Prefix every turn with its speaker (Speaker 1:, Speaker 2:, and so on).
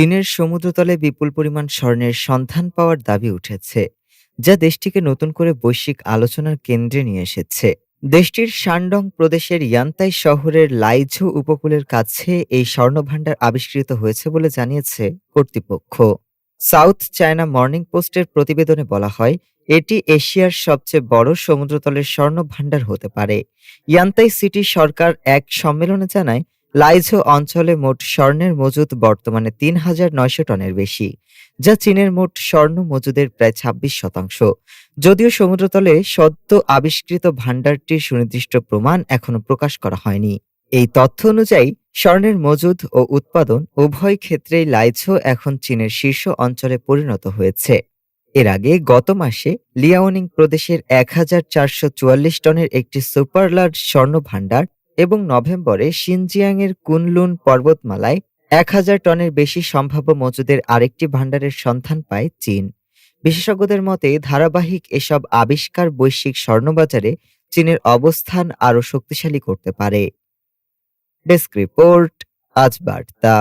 Speaker 1: চীনের সমুদ্রতলে বিপুল পরিমাণ স্বর্ণের সন্ধান পাওয়ার দাবি উঠেছে, যা দেশটিকে নতুন করে বৈশ্বিক আলোচনার কেন্দ্রে নিয়ে এসেছে। দেশটির শানডং প্রদেশের ইয়ান্তাই শহরের লাইঝো উপকূলের কাছে এই স্বর্ণভাণ্ডার আবিষ্কৃত হয়েছে বলে জানিয়েছে কর্তৃপক্ষ। সাউথ চায়না মর্নিং পোস্টের প্রতিবেদনে বলা হয়, এটি এশিয়ার সবচেয়ে বড় সমুদ্রতলের স্বর্ণ ভাণ্ডার হতে পারে। ইয়ান্তাই সিটি সরকার এক সম্মেলনে জানায় লাইঝো অঞ্চলে মোট স্বর্ণের মজুদ বর্তমানে তিন হাজার নয়শো টনের বেশি, যা চীনের মোট স্বর্ণ মজুদের প্রায় ছাব্বিশ শতাংশ। যদিও সমুদ্রতলে সদ্য আবিষ্কৃত ভাণ্ডারটির সুনির্দিষ্ট প্রমাণ এখনও প্রকাশ করা হয়নি। এই তথ্য অনুযায়ী, স্বর্ণের মজুদ ও উৎপাদন উভয় ক্ষেত্রেই লাইঝো এখন চীনের শীর্ষ অঞ্চলে পরিণত হয়েছে। এর আগে গত মাসে লিয়াওনিং প্রদেশের এক হাজার চারশো চুয়াল্লিশ টনের একটি সুপার লার্জ স্বর্ণ ভাণ্ডার এবং নভেম্বরে শিনজিয়াংয়ের কুনলুন পর্বতমালায় এক হাজার টনের বেশি সম্ভাব্য মজুদের আরেকটি ভাণ্ডারের সন্ধান পায় চীন। বিশেষজ্ঞদের মতে, ধারাবাহিক এসব আবিষ্কার বৈশ্বিক স্বর্ণবাজারে চীনের অবস্থান আরও শক্তিশালী করতে পারে। ডেস্ক রিপোর্ট, আজ বার্তা।